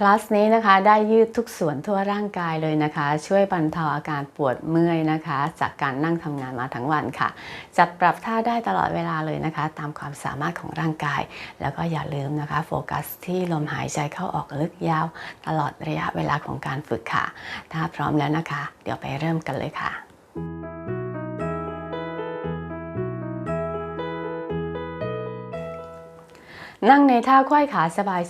คลาสนี้นะคะได้ยืดทุกส่วนทั่วร่างกายเลยนะคะ ช่วยบรรเทาอาการปวดเมื่อยนะคะ จากการนั่งทำงานมาทั้งวันค่ะ จัดปรับท่าได้ตลอดเวลาเลยนะคะ ตามความสามารถของร่างกาย แล้วก็อย่าลืมนะคะโฟกัสที่ลมหายใจเข้าออกลึกยาว ตลอดระยะเวลาของการฝึกค่ะ ถ้าพร้อมแล้วนะคะ เดี๋ยวไปเริ่มกันเลยค่ะ นั่งในท่าควายขา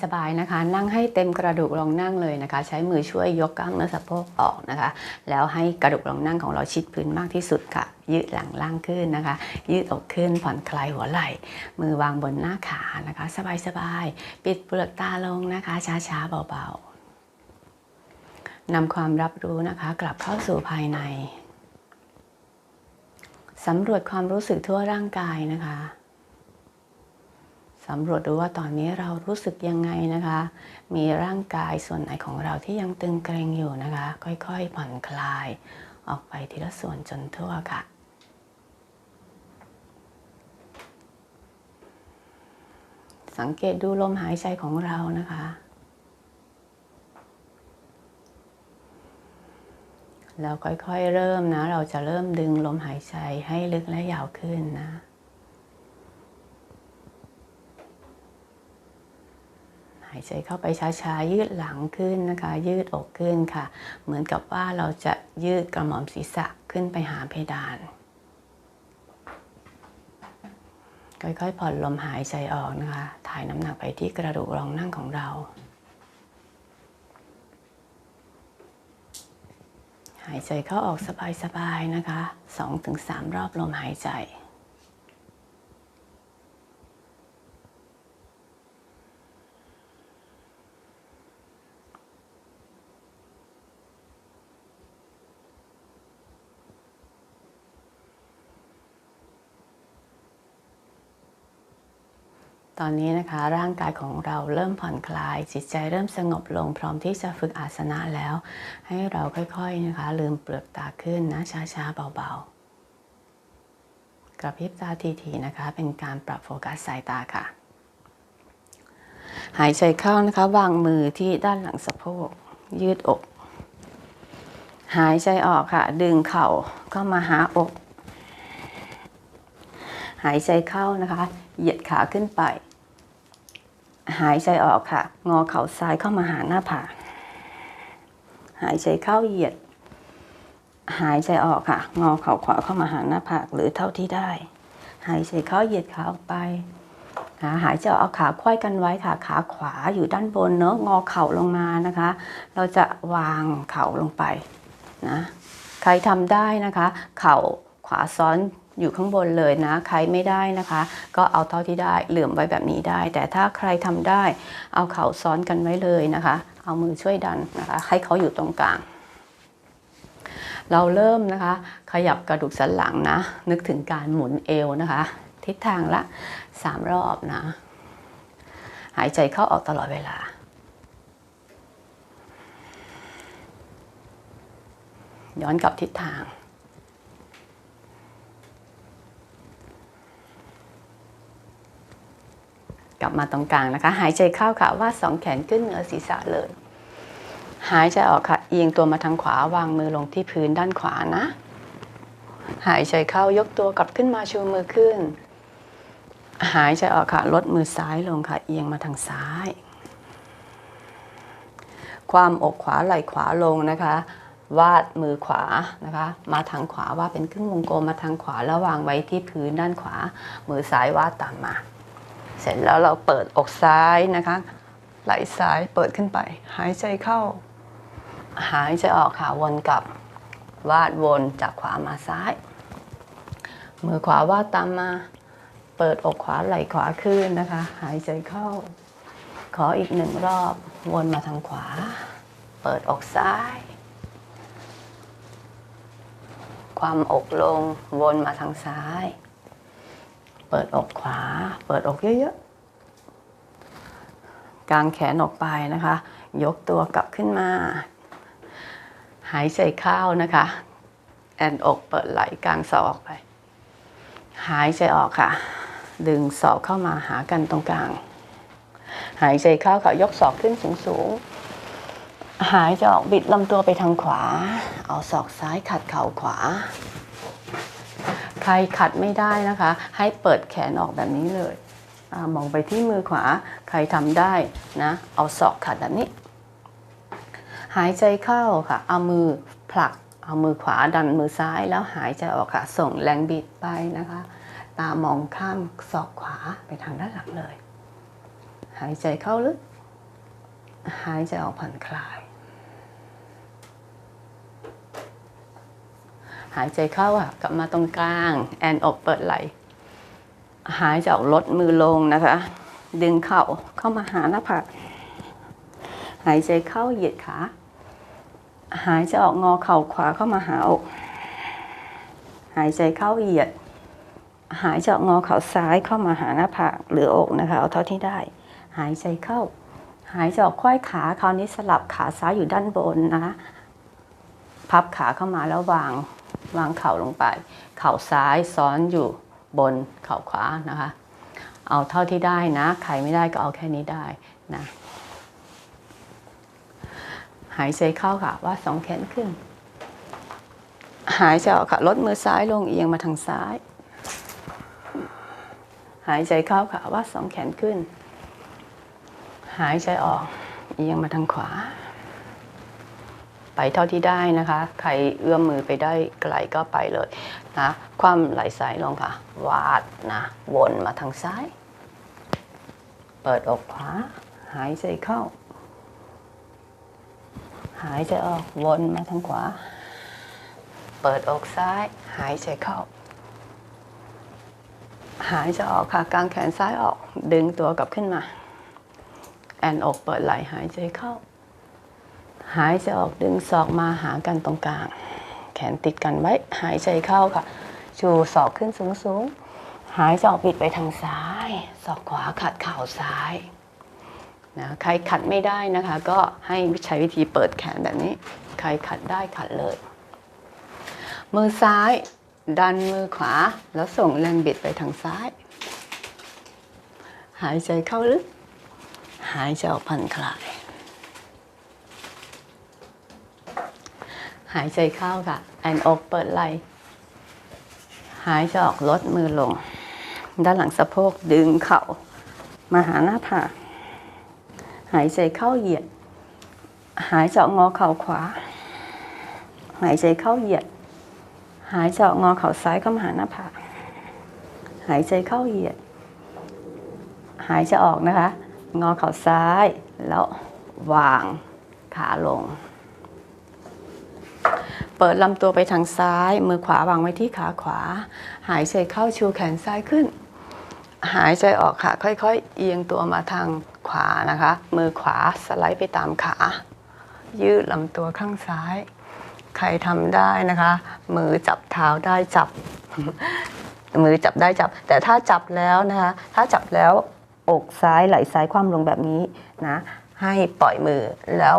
สบายๆนะคะ นั่งให้เต็มกระดูกลงนั่งเลยนะคะ ใช้มือช่วยยกกล้ามเนื้อสะโพกออกนะคะ แล้วให้กระดูกลงนั่งของเราชิดพื้นมากที่สุดค่ะ ยืดหลังล่างขึ้นนะคะ ยืดอกขึ้นผ่อนคลายหัวไหล่ มือวางบนหน้าขานะคะ สบายๆปิดเปลือกตาลงนะคะ ช้าๆเบาๆนำความรับรู้นะคะ กลับเข้าสู่ภายในสำรวจความรู้สึกทั่วร่างกายนะคะ สำรวจดูว่าตอนนี้เรารู้สึกยังไงนะคะ มีร่างกายส่วนไหนของเราที่ยังตึงเกร็งอยู่นะคะ ค่อยๆผ่อนคลาย ออกไปทีละส่วนจนทั่วค่ะสังเกตดูลมหายใจของเรานะคะ แล้วค่อยๆเริ่มนะ เราจะเริ่มดึงลมหายใจให้ลึกและยาวขึ้นนะ หายใจเข้าไปช้าๆ ยืดหลังขึ้นนะคะ ยืดอกขึ้นค่ะ เหมือนกับว่าเราจะยืดกระหม่อมศีรษะขึ้นไปหาเพดาน ค่อยๆ ผ่อนลมหายใจออกนะคะ ถ่ายน้ำหนักไปที่กระดูกรองนั่งของเรา หายใจเข้าออกสบายๆ นะคะ 2-3 รอบลมหายใจ ตอนนี้นะคะร่างกายของเราเริ่มผ่อนคลาย จิตใจเริ่มสงบลงพร้อมที่จะฝึกอาสนะแล้ว ให้เราค่อยๆนะคะลืมเปลือกตาขึ้นนะช้าๆเบาๆ กระพริบตาทีๆนะคะ เป็นการปรับโฟกัสสายตาค่ะ หายใจเข้านะคะ วางมือที่ด้านหลังสะโพก ยืดอก หายใจออกค่ะ ดึงเข่าเข้ามาหาอก หายใจเข้านะคะเหยียดขาขึ้นไป หายใจออกค่ะ งอเข่าซ้ายเข้ามาหาหน้าผากหายใจเข้าเหยียด หายใจออกค่ะ งอเข่าขวาเข้ามาหาหน้าผากหรือเท่าที่ได้ หายใจเข้าเหยียดขาออกไปนะหายใจออกเอาขาควายกันไว้ค่ะ ขาขวาอยู่ด้านบนเนอะงอเข่าลงมานะคะ เราจะวางเข่าลงไปนะ ใครทำได้นะคะ เข่าขวาซ้อน อยู่ข้างบนเลยนะ ใครไม่ได้นะคะ ก็เอาเท่าที่ได้เหลื่อมไว้แบบนี้ได้ แต่ถ้าใครทำได้ เอาเข่าซ้อนกันไว้เลยนะคะ เอามือช่วยดันนะคะ ให้เขาอยู่ตรงกลางเราเริ่มนะคะ ขยับกระดูกสันหลังนะ นึกถึงการหมุนเอวนะคะ ทิศทางละ 3 รอบนะ หายใจเข้าออกตลอดเวลา ย้อนกลับทิศทาง กลับมาตรงกลางนะคะ หายใจเข้าค่ะวาดสองแขนขึ้นเหนือศีรษะเลย หายใจออกค่ะเอียงตัวมาทางขวาวางมือลงที่พื้นด้านขวานะ หายใจเข้ายกตัวกลับขึ้นมาชูมือขึ้น หายใจออกค่ะลดมือซ้ายลงค่ะ เอียงมาทางซ้าย ความอกขวาไหล่ขวาลงนะคะ วาดมือขวานะคะ มาทางขวาวาดเป็นครึ่งวงกลมมาทางขวาแล้ววางไว้ที่พื้นด้านขวา มือซ้ายวาดตามมา เสร็จแล้วเราเปิดอกซ้ายนะคะ ไหลซ้ายเปิดขึ้นไป หายใจเข้า หายใจออกค่ะวนกลับ วาดวนจากขวามาซ้าย มือขวาวาดตามมา เปิดอกขวาไหลขวาขึ้นนะคะ หายใจเข้า ขออีกหนึ่งรอบวนมาทางขวา เปิดอกซ้าย ความอกลงวนมาทางซ้าย เปิดอกขวา เปิดอกเยอะๆ กางแขนออกไปนะคะ ยกตัวกลับขึ้นมา หายใจเข้านะคะ แอนอกเปิดไหล่กลางศอกออกไป หายใจออกค่ะ ดึงศอกเข้ามาหากันตรงกลาง หายใจเข้าค่ะ ยกศอกขึ้นสูงๆ หายใจออกบิดลำตัวไปทางขวา เอาศอกซ้ายขัดเข่าขวา ใครขัดไม่ได้นะคะ ให้เปิดแขนออกแบบนี้เลยอมองไปที่มือขวา ใครทำได้นะ เอาศอกขัดแบบนี้ หายใจเข้าค่ะ เอามือผลัก เอามือขวาดันมือซ้ายแล้วหายใจออกค่ะ ส่งแรงบิดไปนะคะ ตามองข้ามศอกขวาไปทางด้านหลังเลย หายใจเข้าลึก หายใจออกผ่อนคลาย หายใจเข้าอะกลับมาตรงกลาง แอนอกเปิดไหล หายใจออกลดมือลงนะคะ ดึงเข่าเข้ามาหาหน้าผากหายใจเข้าเหยียดขา หายใจออกงอเข่าขวาเข้ามาหาอก หายใจเข้าเหยียด หายใจออกงอเข่าซ้ายเข้ามาหาหน้าผากหรืออกนะคะเอาเท่าที่ได้ หายใจเข้า หายใจออกควายขาคราวนี้สลับขาซ้ายอยู่ด้านบนนะคะพับขาเข้ามาแล้ววาง วางเข่าลงไป เข่าซ้ายซ้อนอยู่บนเข่าขวานะคะ เอาเท่าที่ได้นะใครไม่ได้ก็เอาแค่นี้ได้นะหายใจเข้าค่ะว่าสองแขนขึ้น หายใจออกค่ะลดมือซ้ายลงเอียงมาทางซ้าย หายใจเข้าค่ะว่าสองแขนขึ้น หายใจออกเอียงมาทางขวา ไปเท่าที่ได้นะคะ ใครเอื้อมมือไปได้ไกลก็ไปเลยนะคว่ำไหล่ซ้ายลงค่ะ วาดนะวนมาทางซ้าย เปิดอกขวาหายใจเข้า หายใจออกวนมาทางขวา เปิดอกซ้าย หายใจเข้า หายใจออกค่ะกางแขนซ้ายออกดึงตัวกลับขึ้นมา แอนอกเปิดไหล่หายใจเข้า หายใจออกดึงศอกมาหากันตรงกลาง แขนติดกันไว้ หายใจเข้าค่ะ ชูศอกขึ้นสูงสูงหายใจออกบิดไปทางซ้าย ศอกขวาขัดเข่าซ้ายนะใครขัดไม่ได้นะคะ ก็ให้ใช้วิธีเปิดแขนแบบนี้ ใครขัดได้ขัดเลย มือซ้าย ดันมือขวา แล้วส่งแรงบิดไปทางซ้าย หายใจเข้าลึก หายใจออกผ่อนคลาย หายใจเข้าค่ะแอนอกเปิดไหลหายใจออกลดมือลง ด้านหลังสะโพกดึงเข่ามาหาหน้าผากหายใจเข้าเหยียด หายใจงอเข่าขวา หายใจเข้าเหยียด หายใจงอเข่าซ้ายเข้ามาหาหน้าผากหายใจเข้าเหยียด หายใจออกนะคะ งอเข่าซ้ายแล้ววางขาลง เปิดลำตัวไปทางซ้าย มือขวาวางไว้ที่ขาขวา หายใจเข้าชูแขนซ้ายขึ้น หายใจออกค่ะ ค่อยๆ เอียงตัวมาทางขวานะคะ มือขวาสไลด์ไปตามขา ยืดลำตัวข้างซ้าย ใครทำได้นะคะ มือจับเท้าได้จับ มือจับได้จับ แต่ถ้าจับแล้วนะคะ ถ้าจับแล้วอกซ้ายไหล่ซ้ายคว่ำลงแบบนี้นะ ให้ปล่อยมือแล้ว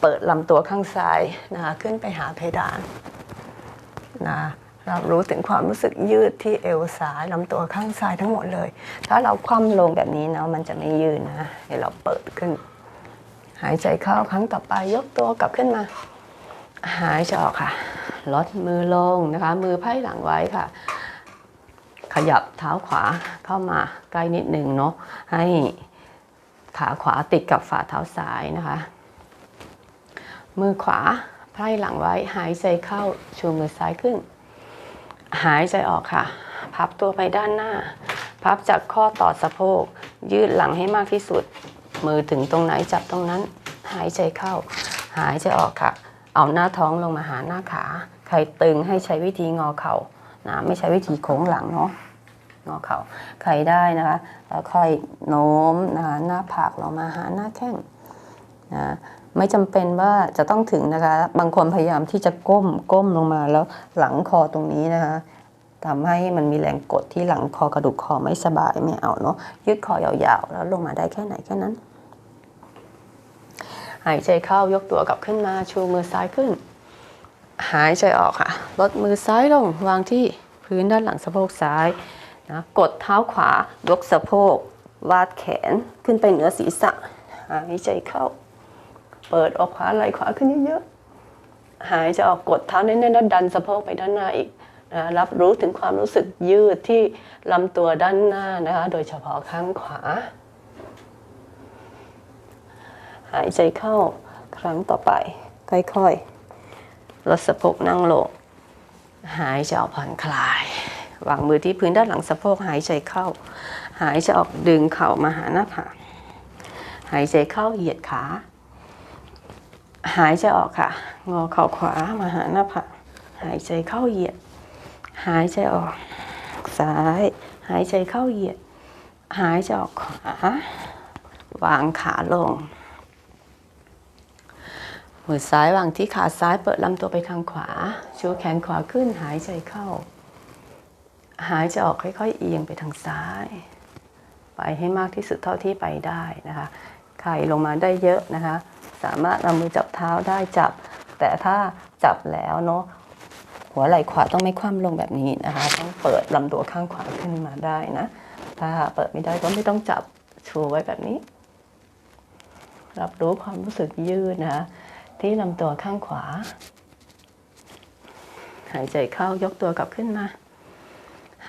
เปิดลำตัวข้างซ้ายนะคะขึ้นไปหาเพดานนะเรารู้ถึงความรู้สึกยืดที่เอวซ้ายลำตัวข้างซ้ายทั้งหมดเลย ถ้าเราคว่ำลงแบบนี้เนาะมันจะไม่ยืดนะเดี๋ยวเราเปิดขึ้น หายใจเข้าครั้งต่อไปยกตัวกลับขึ้นมา หายใจออกค่ะลดมือลงนะคะ มือไพ่หลังไว้ค่ะ ขยับเท้าขวาเข้ามาใกล้นิดหนึ่งเนาะให้ ขาขวาติดกับฝ่าเท้าซ้ายนะคะ มือขวาไพ่หลังไว้หายใจเข้าชูมือซ้ายขึ้น หายใจออกค่ะ พับตัวไปด้านหน้า พับจากข้อต่อสะโพก ยืดหลังให้มากที่สุด มือถึงตรงไหนจับตรงนั้น หายใจเข้า หายใจออกค่ะ เอาหน้าท้องลงมาหาหน้าขา ใครตึงให้ใช้วิธีงอเข่านะไม่ใช้วิธีโค้งหลังเนาะ งอเข่าใครได้นะคะแล้วค่อยโน้มนะคะหน้าผากเรามาหาหน้าแข้งนะไม่จำเป็นว่าจะต้องถึงนะคะ บางคนพยายามที่จะก้มก้มลงมาแล้วหลังคอตรงนี้นะคะทำให้มันมีแรงกดที่หลังคอกระดูกคอไม่สบายไม่เอาเนาะยืดคอยาวๆ แล้วลงมาได้แค่ไหนแค่นั้น หายใจเข้ายกตัวกลับขึ้นมาชูมือซ้ายขึ้น หายใจออกค่ะ ลดมือซ้ายลงวางที่พื้นด้านหลังสะโพกซ้าย นะกดเท้าขวายกสะโพก วาดแขนขึ้นไปเหนือศีรษะ หายใจเข้า เปิดออกขวาไหล่ขวาขึ้นเยอะๆ หายใจออกกดเท้าแน่นๆแล้วดันสะโพกไปด้านหน้าอีกนะรับรู้ถึงความรู้สึกยืดที่ลำตัวด้านหน้านะคะโดยเฉพาะข้างขวา หายใจเข้าครั้งต่อไป ค่อยๆลดสะโพกนั่งลง หายใจออกผ่อนคลาย วางมือที่พื้นด้านหลังสะโพกหายใจเข้า หายใจออกดึงเข่ามาหาหน้าผากหายใจเข้าเหยียดขา หายใจออกค่ะ งอเข่าขวามาหาหน้าผากหายใจเข้าเหยียด หายใจออก ซ้าย หายใจเข้าเหยียด หายใจออกขวาวางขาลงมือซ้ายวางที่ขาซ้ายเปิดลำตัวไปทางขวา ชูแขนขวาขึ้นหายใจเข้า หายใจออกค่อยๆเอียงไปทางซ้าย ไปให้มากที่สุดเท่าที่ไปได้นะคะไข่ลงมาได้เยอะนะคะ สามารถเอามือจับเท้าได้จับ แต่ถ้าจับแล้วเนาะหัวไหล่ขวาต้องไม่คว่ำลงแบบนี้นะคะ ต้องเปิดลำตัวข้างขวาขึ้นมาได้นะ ถ้าเปิดไม่ได้ก็ไม่ต้องจับชูไว้แบบนี้ รับรู้ความรู้สึกยืดนะคะที่ลำตัวข้างขวา หายใจเข้ายกตัวกลับขึ้นมา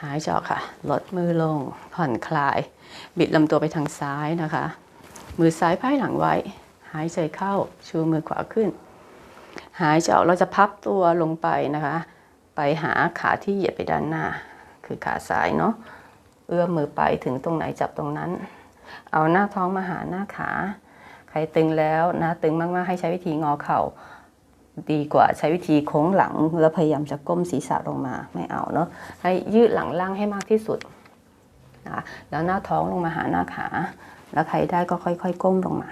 หายใจออกค่ะ ลดมือลง ผ่อนคลาย บิดลำตัวไปทางซ้ายนะคะ มือซ้ายไพ่หลังไว้ หายใจเข้า ชูมือขวาขึ้น หายใจออกเราจะพับตัวลงไปนะคะ ไปหาขาที่เหยียดไปด้านหน้า คือขาซ้ายเนาะ เอื้อมมือไปถึงตรงไหนจับตรงนั้น เอาหน้าท้องมาหาหน้าขา ใครตึงแล้วนะตึงมากๆให้ใช้วิธีงอเข่า ดีกว่าใช้วิธีโค้งหลังแล้วพยายามจะก้มศีรษะลงมาไม่เอาเนาะให้ยืดหลังล่างให้มากที่สุดนะแล้วหน้าท้องลงมาหาหน้าขา แล้วใครได้ก็ค่อยๆ ก้มลงมา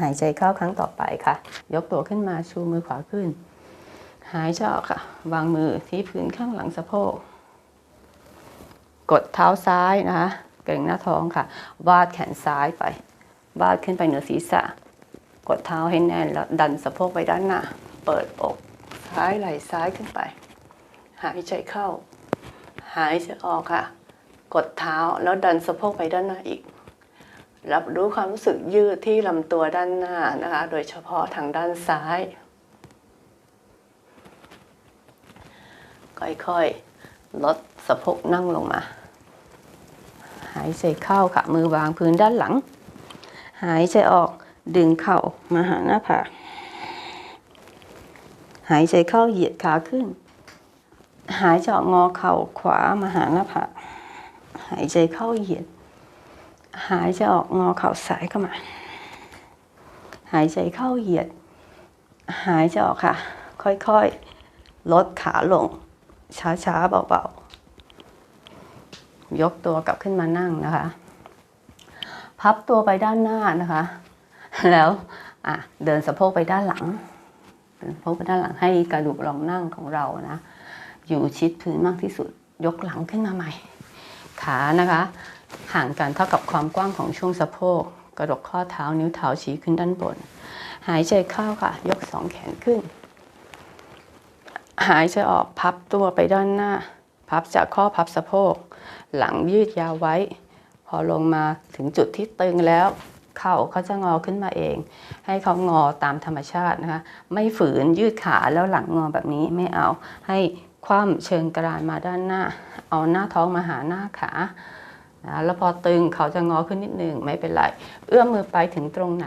หายใจเข้าครั้งต่อไปค่ะ ยกตัวขึ้นมาชูมือขวาขึ้น หายใจออกค่ะ วางมือที่พื้นข้างหลังสะโพก กดเท้าซ้ายนะคะเกร็งหน้าท้องค่ะ วาดแขนซ้ายไป วาดขึ้นไปเหนือศีรษะ กดเท้าให้แน่นแล้วดันสะโพกไปด้านหน้า เปิดอกซ้ายไหล่ซ้ายขึ้นไป หายใจเข้า หายใจออกค่ะ กดเท้าแล้วดันสะโพกไปด้านหน้าอีก รับรู้ความรู้สึกยืดที่ลำตัวด้านหน้านะคะ โดยเฉพาะทางด้านซ้าย ค่อยๆ ลดสะโพกนั่งลงมา หายใจเข้าค่ะ มือวางพื้นด้านหลัง หายใจออก ดึงเข่ามาหาหน้าผากหายใจเข้าเหยียดขาขึ้น หายใจออกงอเข่าขวามาหาหน้าผากหายใจเข้าเหยียด หายใจออกงอเข่าซ้ายเข้ามา หายใจเข้าเหยียด หายใจออกค่ะ ค่อยๆ ลดขาลง ช้าๆ เบาๆ ยกตัวกลับขึ้นมานั่งนะคะ พับตัวไปด้านหน้านะคะ แล้วเดินสะโพกไปด้านหลังเดินสะโพกไปด้านหลังให้กระดูกรองนั่งของเรานะ อยู่ชิดพื้นมากที่สุด ยกหลังขึ้นมาใหม่ ขานะคะ ห่างกันเท่ากับความกว้างของช่วงสะโพก กระดกข้อเท้านิ้วเท้าชี้ขึ้นด้านบน หายใจเข้าค่ะ ยกสองแขนขึ้น หายใจออกพับตัวไปด้านหน้า พับจากข้อพับสะโพก หลังยืดยาวไว้ พอลงมาถึงจุดที่ตึงแล้ว เข่าเขาจะงอขึ้นมาเอง ให้เขางอตามธรรมชาตินะคะไม่ฝืนยืดขาแล้วหลังงอแบบนี้ไม่เอา ให้คว่ำเชิงกรานมาด้านหน้า เอาหน้าท้องมาหาหน้าขานะแล้วพอตึงเขาจะงอขึ้นนิดนึงไม่เป็นไร เอื้อมมือไปถึงตรงไหน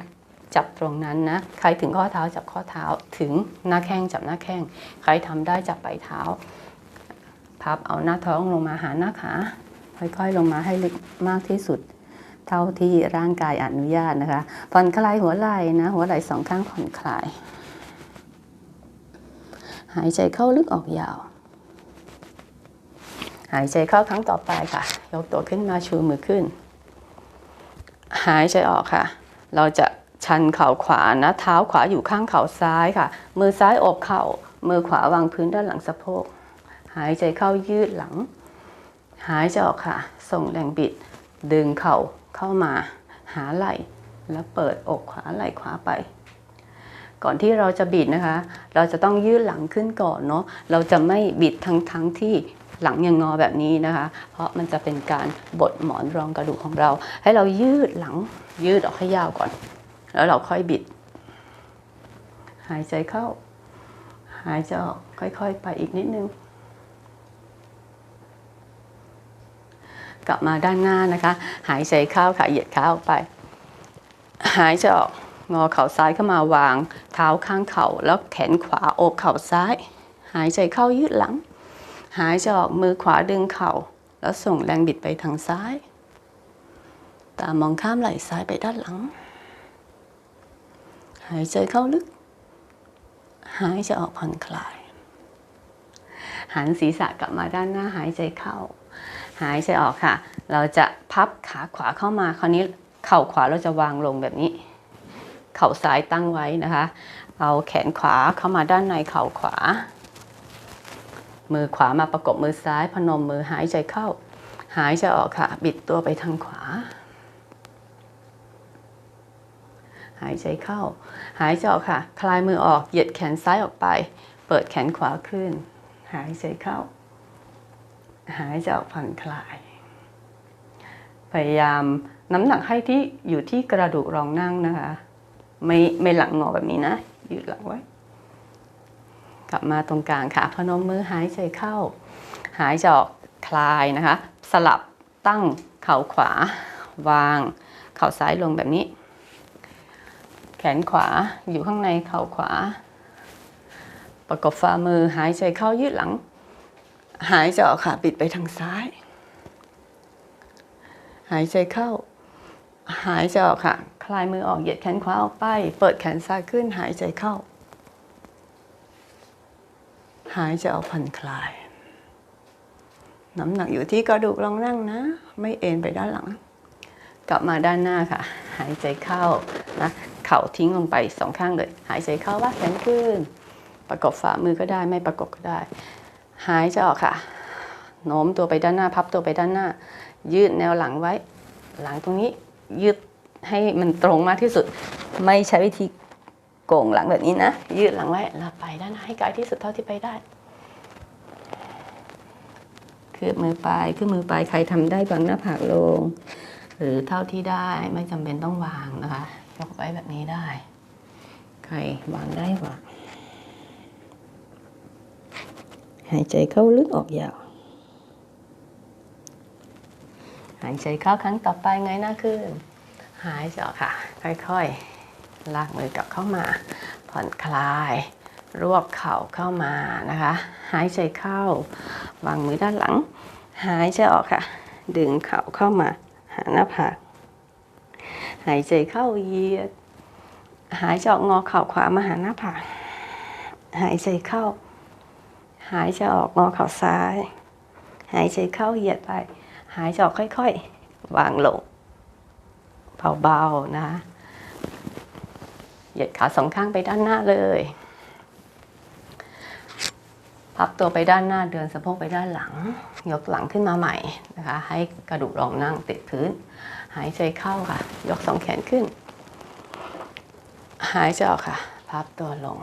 จับตรงนั้นนะ ใครถึงข้อเท้าจับข้อเท้าถึงหน้าแข้งจับหน้าแข้ง ใครทำได้จับปลายเท้า พับเอาหน้าท้องลงมาหาหน้าขาค่อยๆลงมาให้ลึกมากที่สุด เท่าที่ร่างกายอนุญาตนะคะ ผ่อนคลายหัวไหล่นะ หัวไหล่สองข้างผ่อนคลาย หายใจเข้าลึกออกยาว หายใจเข้าครั้งต่อไปค่ะ ยกตัวขึ้นมาชูมือขึ้น หายใจออกค่ะ เราจะชันเข่าขวานะ เท้าขวาอยู่ข้างเข่าซ้ายค่ะ มือซ้ายอบเข่า มือขวาวางพื้นด้านหลังสะโพก หายใจเข้ายืดหลัง หายใจออกค่ะ ส่งแรงบิด ดึงเข่า เข้ามาหาไหล่แล้วเปิดอกขวาไหล่ขวาไป ก่อนที่เราจะบิดนะคะ เราจะต้องยืดหลังขึ้นก่อนเนาะเราจะไม่บิดทั้งทั้งที่หลังยังงอแบบนี้นะคะ เพราะมันจะเป็นการบดหมอนรองกระดูกของเรา ให้เรายืดหลังยืดออกให้ยาวก่อน แล้วเราค่อยบิด หายใจเข้า หายใจออกค่อยๆ ไปอีกนิดนึง กลับมาด้านหน้านะคะ หายใจเข้าค่ะเหยียดขาออกไป หายใจออกงอเข่าซ้ายเข้ามาวาง เท้าข้างเข่าแล้วแขนขวาโอบเข่าซ้าย หายใจเข้ายืดหลัง หายใจออกมือขวาดึงเข่า แล้วส่งแรงบิดไปทางซ้าย ตามองข้ามไหล่ซ้ายไปด้านหลัง หายใจเข้าลึก หายใจออกผ่อนคลาย หันศีรษะกลับมาด้านหน้าหายใจเข้า หายใจออกค่ะ เราจะพับขาขวาเข้ามา คราวนี้เข่าขวาเราจะวางลงแบบนี้ เข่าซ้ายตั้งไว้นะคะ เอาแขนขวาเข้ามาด้านในเข่าขวา มือขวามาประกบมือซ้ายพนมมือหายใจเข้า หายใจออกค่ะ บิดตัวไปทางขวา หายใจเข้า หายใจออกค่ะ คลายมือออก เหยียดแขนซ้ายออกไป เปิดแขนขวาขึ้น หายใจเข้า หายใจออกผ่อนคลาย พยายามน้ำหนักให้ที่อยู่ที่กระดูกรองนั่งนะคะ ไม่ไม่หลังงอแบบนี้นะยืดหลังไว้ กลับมาตรงกลางค่ะพนมมือหายใจเข้า หายใจออกคลายนะคะ สลับตั้งเข่าขวา วาง เข่าซ้ายลงแบบนี้ แขนขวาอยู่ข้างในเข่าขวา ประกบฝ่ามือหายใจเข้ายืดหลัง หายใจออกค่ะปิดไปทางซ้าย หายใจเข้า หายใจออกค่ะ คลายมือออกเหยียดแขนขวาออกไป เปิดแขนซ้ายขึ้น หายใจเข้า หายใจออกผ่อนคลาย น้ำหนักอยู่ที่กระดูกรองนั่งนะ ไม่เอ็นไปด้านหลัง กลับมาด้านหน้าค่ะ หายใจเข้านะเข่าทิ้งลงไปสองข้างเลย หายใจเข้าว่าแขนขึ้น ประกบฝ่ามือก็ได้ไม่ประกบก็ได้ หายใจออกค่ะ โน้มตัวไปด้านหน้า พับตัวไปด้านหน้า ยืดแนวหลังไว้ หลังตรงนี้ยืดให้มันตรงมากที่สุด ไม่ใช้วิธีโก่งหลังแบบนี้นะ ยืดหลังไว้แล้วไปด้านหน้าให้ไกลที่สุดเท่าที่ไปได้คือมือปลายคือมือปลายใครทำได้วางหน้าผากลง หรือเท่าที่ได้ไม่จำเป็นต้องวางนะคะ ยกไว้แบบนี้ได้ ใครวางได้วาง หายใจเข้าลึกออกยาว หายใจเข้าครั้งต่อไปไงหน้าขึ้น หายใจออกค่ะ ค่อยๆ ลากมือกลับเข้ามา ผ่อนคลาย รวบเข่าเข้ามานะคะ หายใจเข้าวางมือด้านหลัง หายใจออกค่ะ ดึงเข่าเข้ามา หาหน้าผาก หายใจเข้าเหยียด หายใจออกงอเข่าขวามาหาหน้าผาก หายใจเข้า หายใจออกงอเข่าซ้าย หายใจเข้าเหยียดไป หายใจออกค่อย ๆ วางลง เบาๆนะ เหยียดขาสองข้างไปด้านหน้าเลย พับตัวไปด้านหน้าเดินสะโพกไปด้านหลัง ยกหลังขึ้นมาใหม่นะคะ ให้กระดูกรองนั่งติดพื้น หายใจเข้าค่ะ ยกสองแขนขึ้น หายใจออกค่ะ พับตัวลง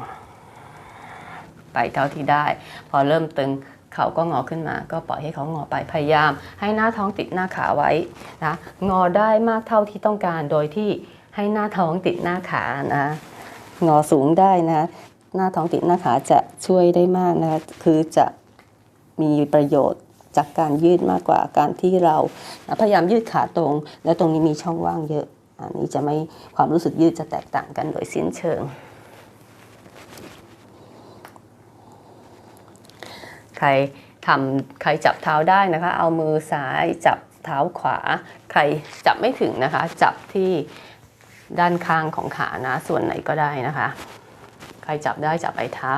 ไปเท่าที่ได้ พอเริ่มตึงเขาก็งอขึ้นมา ก็ปล่อยให้เขางอไปพยายาม ให้หน้าท้องติดหน้าขาไว้นะงอได้มากเท่าที่ต้องการโดยที่ให้หน้าท้องติดหน้าขานะงอสูงได้นะหน้าท้องติดหน้าขาจะช่วยได้มากนะคะคือจะมีประโยชน์จากการยืดมากกว่าการที่เราพยายามยืดขาตรง แล้วตรงนี้มีช่องว่างเยอะ อันนี้จะไม่ความรู้สึกยืดจะแตกต่างกันโดยสิ้นเชิง ใครทำใครจับเท้าได้นะคะ เอามือซ้ายจับเท้าขวา ใครจับไม่ถึงนะคะ จับที่ด้านข้างของขานะ ส่วนไหนก็ได้นะคะ ใครจับได้จับไปเท้า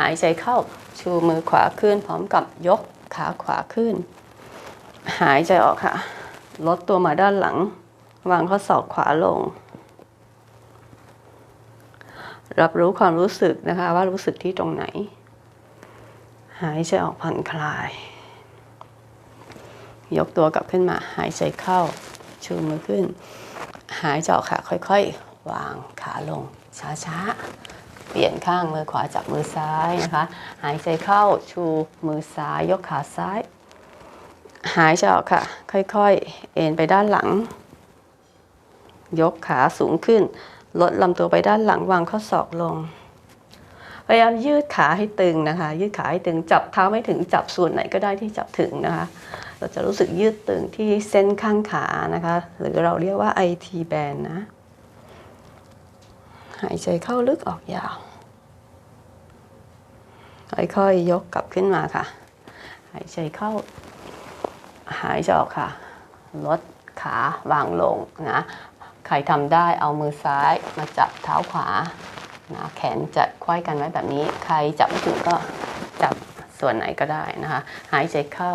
หายใจเข้าชูมือขวาขึ้น พร้อมกับยกขาขวาขึ้น หายใจออกค่ะ ลดตัวมาด้านหลัง วางข้อศอกขวาลง รับรู้ความรู้สึกนะคะว่ารู้สึกที่ตรงไหน หายใจออกผ่อนคลาย ยกตัวกลับขึ้นมา หายใจเข้า ชูมือขึ้น หายใจออกค่ะ ค่อยๆ วางขาลง ช้าๆ เปลี่ยนข้างมือขวาจับมือซ้ายนะคะ หายใจเข้า ชูมือซ้าย ยกขาซ้าย หายใจออกค่ะ ค่อยๆ เอ็นไปด้านหลัง ยกขาสูงขึ้น ลดลำตัวไปด้านหลัง วางข้อศอกลง พยายามยืดขาให้ตึงนะคะ ยืดขาให้ตึงจับเท้าไม่ถึงจับส่วนไหนก็ได้ที่จับถึงนะคะ เราจะรู้สึกยืดตึงที่เส้นข้างขานะคะ หรือเราเรียกว่า IT band นะ หายใจเข้าลึกออกยาว ค่อยๆยกกลับขึ้นมาค่ะ หายใจเข้า หายใจออกค่ะ ลดขาวางลงนะ ใครทำได้เอามือซ้ายมาจับเท้าขวา นะแขนจะควยกันไว้แบบนี้ ใครจับไม่ถึงก็จับส่วนไหนก็ได้นะคะ หายใจเข้า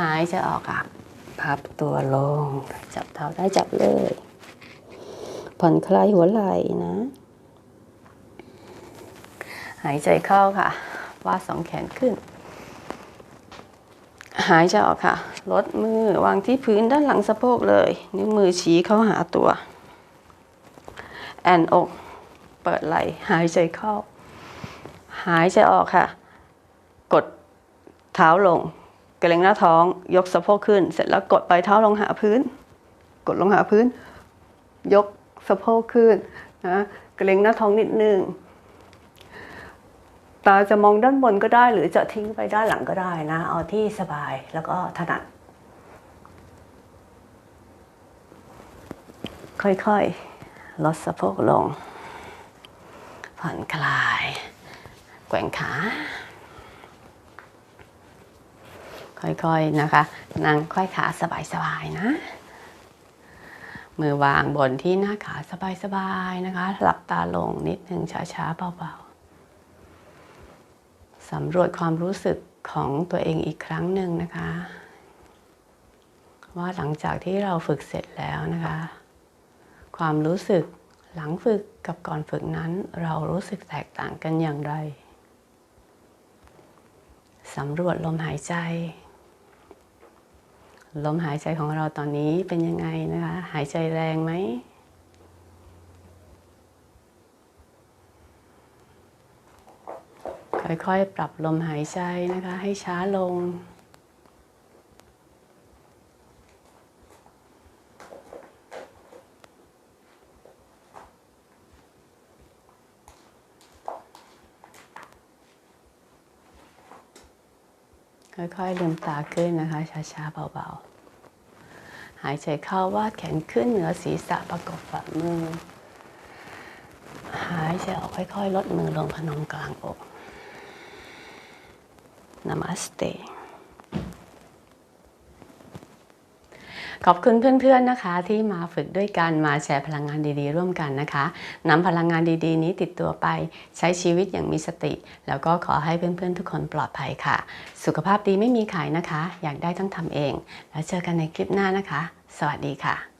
หายใจออกค่ะ พับตัวลง จับเท้าได้จับเลย ผ่อนคลายหัวไหล่นะ หายใจเข้าค่ะวาดสองแขนขึ้น หายใจออกค่ะ ลดมือวางที่พื้นด้านหลังสะโพกเลย นิ้วมือชี้เข้าหาตัว แอนอก ปิดไหลหายใจเข้า หายใจออกค่ะ กดเท้าลงเกร็งหน้าท้องยกสะโพกขึ้น เสร็จแล้วกดปลายเท้าลงหาพื้น กดลงหาพื้น ยกสะโพกขึ้นนะเกร็งหน้าท้องนิดนึงตาจะมองด้านบนก็ได้ หรือจะทิ้งไปด้านหลังก็ได้นะเอาที่สบายแล้วก็ถนัดค่อยๆลดสะโพกลง ผ่อนคลาย แกว่งขา ค่อยๆนะคะนั่งค่อยขาสบายๆนะ มือวางบนที่หน้าขาสบายๆนะคะ หลับตาลงนิดหนึ่งช้าๆเบาๆสำรวจความรู้สึกของตัวเองอีกครั้งหนึ่งนะคะ ว่าหลังจากที่เราฝึกเสร็จแล้วนะคะ ความรู้สึก หลังฝึกกับก่อนฝึกนั้นเรารู้สึกแตกต่างกันอย่างไร สำรวจลมหายใจ ลมหายใจของเราตอนนี้เป็นยังไงนะคะ หายใจแรงไหม ค่อยๆ ปรับลมหายใจนะคะ ให้ช้าลง ค่อยๆลืมตาขึ้นนะคะ ช้าๆเบาๆ หายใจเข้าวาดแขนขึ้นเหนือศีรษะประกบฝ่ามือ หายใจออกค่อยๆ ลดมือลงพนมกลางอกนามาสเต ขอบคุณเพื่อนๆนะคะ ที่มาฝึกด้วยกันมาแชร์พลังงานดีๆ ร่วมกันนะคะนำพลังงานดีๆ นี้ติดตัวไปใช้ชีวิตอย่างมีสติ แล้วก็ขอให้เพื่อนๆทุกคนปลอดภัยค่ะ สุขภาพดีไม่มีขายนะคะ อยากได้ต้องทำเอง แล้วเจอกันในคลิปหน้านะคะ สวัสดีค่ะ